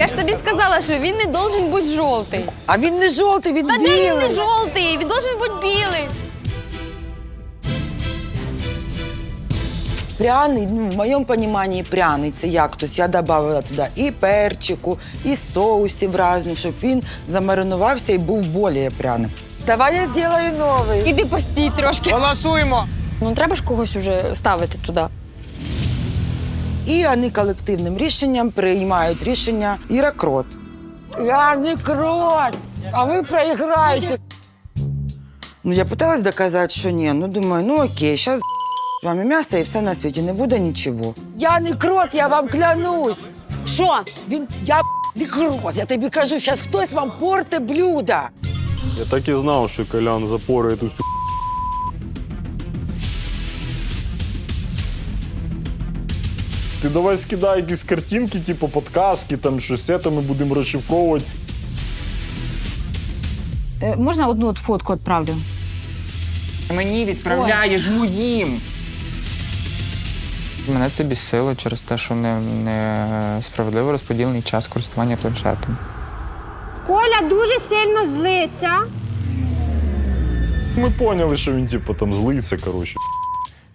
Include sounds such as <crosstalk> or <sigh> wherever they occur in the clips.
Я ж тобі сказала, що він не должен бути жовтий. А він не жовтий, він Та де він не жовтий? Він должен бути білий. Пряний, ну, в моєму розумінні пряний це як? Тобто я додавала туди і перчику, і соусів різних, щоб він замаринувався і був більш пряним. Давай я зроблю новий. Іди постій трошки. Голосуємо! Ну треба ж когось уже ставити туди. І вони колективним рішенням приймають рішення Іра Крот. Я не крот, а ви проіграєте. Ну, я пыталась доказати, що ні. Ну, думаю, ну окей, зараз з вами м'ясо і все на світі, не буде нічого. Я не крот, я вам клянусь. Що? Він, я не крот, я тобі кажу, зараз хтось вам порте блюдо. Я так і знав, що Колян запорує ту Ти давай скидай якісь картинки, типу подказки, там щось це, то ми будемо розшифровувати. Е, Можна одну от фотку відправлю? Мені відправляєш моїм. Мене це бісило через те, що не, не справедливо розподілений час користування планшетом. Коля дуже сильно злиться. Ми поняли, що він, типу, там злиться, коротше.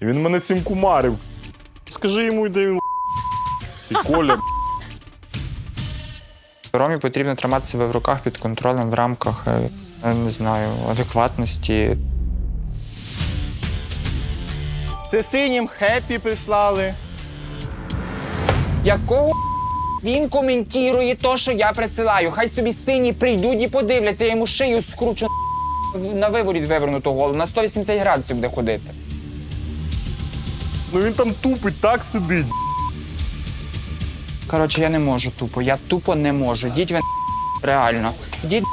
І він мене цим кумарив. Скажи йому, де він. І Коля. Ромі потрібно тримати себе в руках під контролем в рамках, е, не знаю, адекватності. Це синім хеппі прислали. Якого він коментує те, що я присилаю? Хай собі сині прийдуть і подивляться, я йому шию скручу на виворіт вивернуту голову. На 180 градусів буде ходити. Ну він там тупить, так сидить. Коротше, я не можу тупо. Я тупо не можу. Діть ви реально. Діть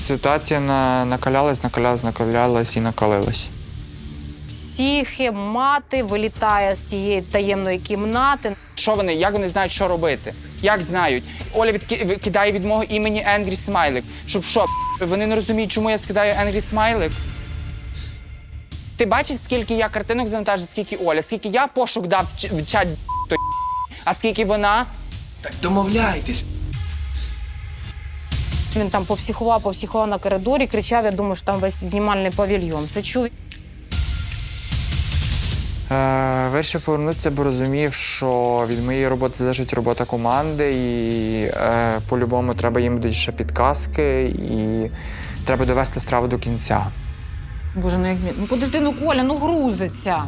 Ситуація на, накалялась, накалялась, накалялась і накалилась. Психемати вилітає з тієї таємної кімнати. Що вони, як вони знають, що робити? Як знають? Оля відки- кидає від мого імені Енгрі Смайлик. Щоб що, вони не розуміють, чому я скидаю Енгрі Смайлик? Ти бачиш, скільки я картинок завантажив, скільки Оля, скільки я пошук дав в чат а скільки вона? Так домовляйтесь. Він там попсихував, попсихував на коридорі, кричав, я думаю, що там весь знімальний павільйон. Це чув. Е, вирішив повернутися, бо розумів, що від моєї роботи залежить робота команди, і е, по-любому треба їм будуть ще підказки, і треба довести страву до кінця. Боже, ну як він. Ну подожди, ну Коля, ну грузиться.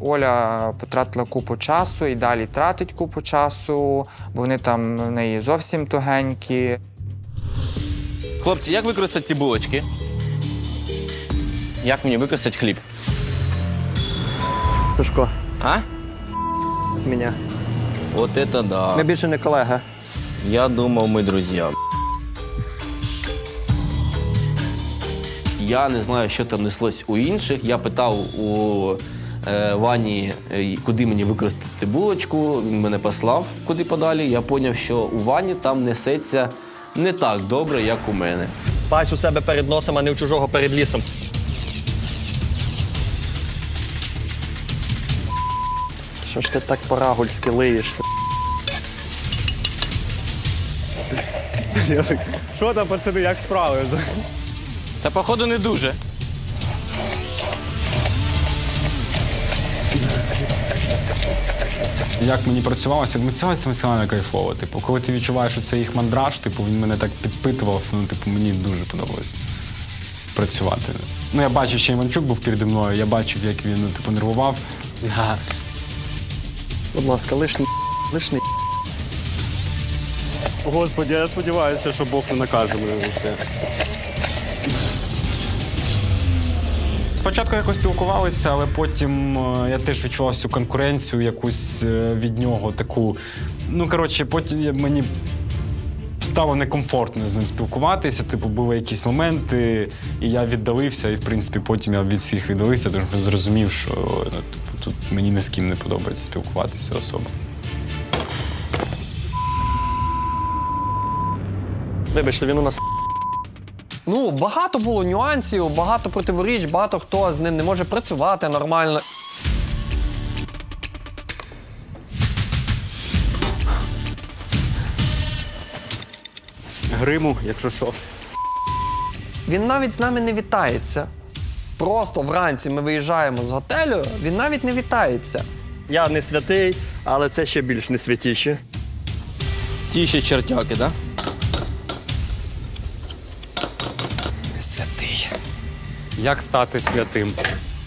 Оля потратила купу часу і далі тратить купу часу, бо вони там в неї зовсім тугенькі. Хлопці, як використати ці булочки? Як мені використати хліб? Тушко, А? мене. От це да. Ми більше не колеги. Я думав, ми друзі. Я не знаю, що там неслось у інших. Я питав у Вані, е, куди мені використати булочку. Він мене послав куди подалі. Я зрозумів, що у Вані там несеться не так добре, як у мене. Пась у себе перед носом, а не у чужого перед лісом. Що ж ти так по-рагульськи лиєшся? Що там, пацани, як справи? Та, походу, не дуже. Як мені працювалося, ми це максимально кайфово. Типу, коли ти відчуваєш, що це їх мандраж, типу, він мене так підпитував, ну, типу, мені дуже подобалось працювати. Ну, я бачив, що Іванчук був переді мною, я бачив, як він ну, типу, нервував. Я... Будь ласка, лишній, <laughs> лишній. <laughs> Господи, я сподіваюся, що Бог не накаже мене це. Спочатку якось спілкувалися, але потім е, я теж відчував цю конкуренцію, якусь е, від нього таку. Ну, коротше, потім мені стало некомфортно з ним спілкуватися. Типу, були якісь моменти, і я віддалився, і в принципі потім я від всіх віддалився, тому що зрозумів, що ну, типу, тут мені ні з ким не подобається спілкуватися особо. Вибачте, він у нас. Ну, багато було нюансів, багато противоріч, багато хто з ним не може працювати нормально. Гриму, якщо що. Він навіть з нами не вітається. Просто вранці ми виїжджаємо з готелю, він навіть не вітається. Я не святий, але це ще більш не святіше. Ті ще чертяки, так? Да? Святий. Як стати святим?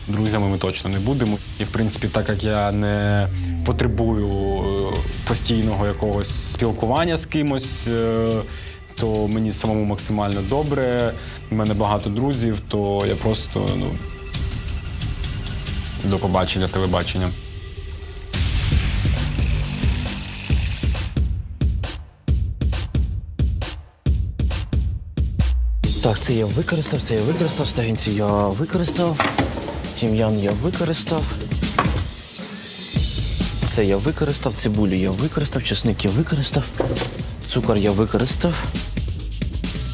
Друзями ми точно не будемо. І в принципі, так як я не потребую е, постійного якогось спілкування з кимось, е, то мені самому максимально добре. У мене багато друзів, то я просто ну, до побачення, телебачення. Так, це я використав, це я використав, стагінці я використав, тім'ян я використав. Це я використав, цибулю я використав, чесник я використав, цукор я використав.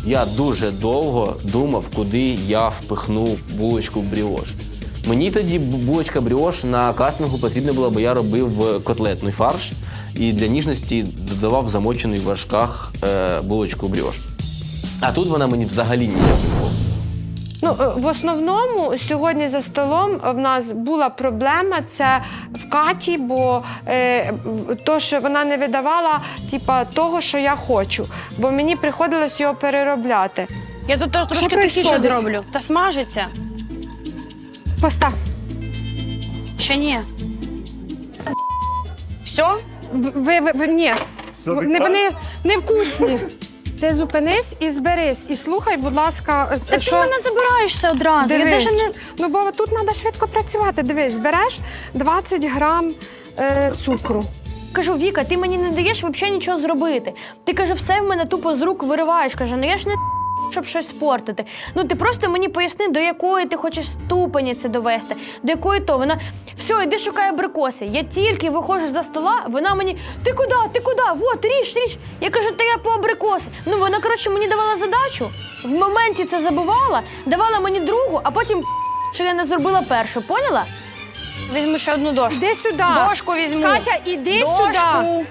Я дуже довго думав, куди я впихну булочку бріош. Мені тоді бу- булочка бріош на кастингу потрібна була, бо я робив котлетний фарш і для ніжності додавав замочений в вершках е, булочку бріош. А тут вона мені взагалі ніяк не було. Ну, е, в основному сьогодні за столом в нас була проблема це в Каті, бо е, то, що вона не видавала типа, того, що я хочу, бо мені приходилось його переробляти. Я тут трошки Що тихіше зроблю. Та смажиться. Постав. Ще ні. Все? Ви, ви, ви ні. Вони невкусні. Ти зупинись і зберись, і слухай, будь ласка, Та ти мене забираєшся одразу. Я Дивись. даже не... Ну, бо тут треба швидко працювати. Дивись, береш 20 грам е, цукру. Кажу, Віка, ти мені не даєш взагалі нічого зробити. Ти каже, все в мене тупо з рук вириваєш. Каже, ну я ж не щоб щось спортити. Ну ти просто мені поясни, до якої ти хочеш ступені це довести, до якої то вона. Все, йди шукай абрикоси. Я тільки виходжу за стола, вона мені ти куди? Ти куди? Вот, ріж, ріж. Я кажу, та я по абрикоси. Ну вона, коротше, мені давала задачу. В моменті це забувала, давала мені другу, а потім що я не зробила першу, поняла? Візьми ще одну дошку. Іди сюди. Дошку візьму. Катя, іди Дошку. сюди.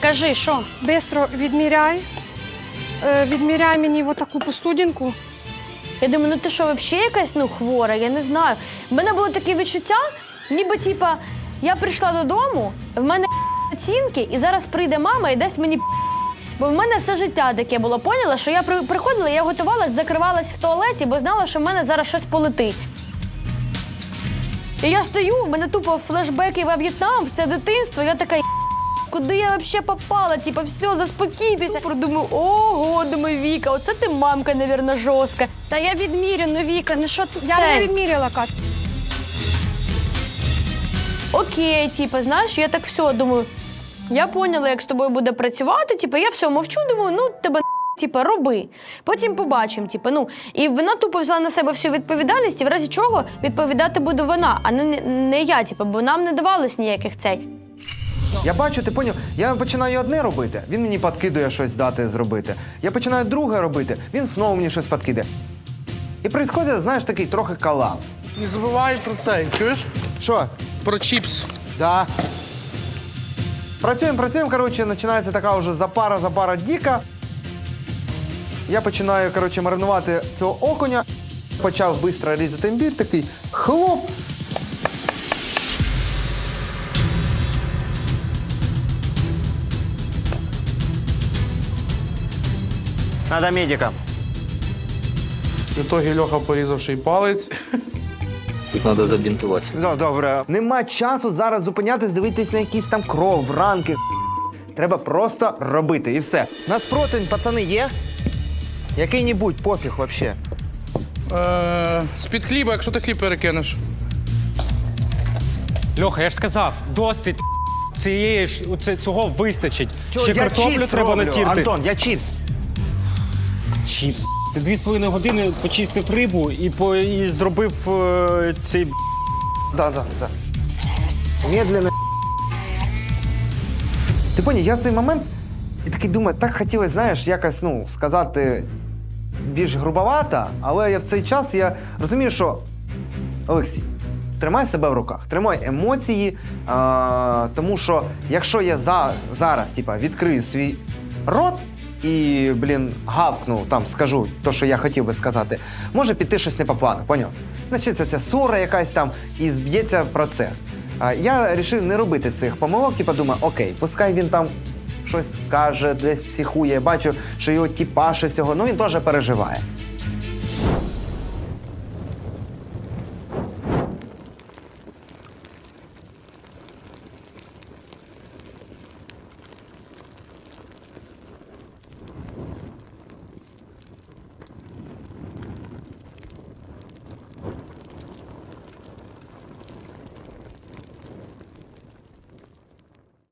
Кажи, що? Бистро відміряй. Е, відміряй мені таку посудинку. Я думаю, ну ти що, взагалі якась ну, хвора? Я не знаю. У мене було таке відчуття, ніби типа, я прийшла додому, в мене оцінки, і зараз прийде мама і дасть мені. Бо в мене все життя таке було, поняла, що я при- приходила, я готувалась, закривалась в туалеті, бо знала, що в мене зараз щось полетить. І я стою, в мене тупо флешбеки во В'єтнам, в це дитинство, я така. Куди я взагалі попала? Типа, все, заспокійтеся. Думаю, ого, думаю, Віка, оце ти мамка, навірно, жорстка. Та я відмірю, ну Віка, ну що ти Я це? вже відміряла, Катя. Окей, типа, знаєш, я так все думаю. Я поняла, як з тобою буде працювати. Типа, я все мовчу, думаю, ну тебе типа, роби. Потім побачимо. Типа, ну. І вона тупо взяла на себе всю відповідальність, і в разі чого відповідати буде вона, а не, не я, типа, бо нам не давалось ніяких цей. Я бачу, ти поняв, я починаю одне робити, він мені підкидує щось дати зробити. Я починаю друге робити, він знову мені щось підкидає. І відбувається, знаєш, такий трохи колапс. Не забувай про це, чуєш? Що? Про чіпс. Да. Працюємо, працюємо, коротше, починається така вже запара, запара діка. Я починаю, коротше, маринувати цього окуня. Почав швидко різати імбір, такий хлоп. Надо медика. В ітогі Льоха порізавши палець. Їх треба забінтуватися. Ну, добре. Нема часу зараз зупинятись, дивитись на якісь там кров, ранки. Треба просто робити і все. У нас противень, пацани, є? Який-небудь, пофіг взагалі. Е, з-під хліба, якщо ти хліб перекинеш. Льоха, я ж сказав, досить цієї ж це- цього вистачить. Чого, Ще я картоплю треба роблю. натірти. Антон, я чіпс. Чіпс. Ти дві з половиною години почистив рибу і, по, і зробив е, цей Да, да, да. Медленно. Ти поняв, я в цей момент і такий думаю, так хотілося, знаєш, якось ну, сказати більш грубовато, але я в цей час я розумію, що Олексій, тримай себе в руках, тримай емоції, а, тому що якщо я за, зараз типа, відкрию свій рот, і, блін, гавкну, там скажу то, що я хотів би сказати, може піти щось не по плану, поняв? Значить, це ця ссора якась там і зб'ється процес. А я вирішив не робити цих помилок, і подумав, окей, пускай він там щось каже, десь психує, бачу, що його тіпаше всього, ну він теж переживає.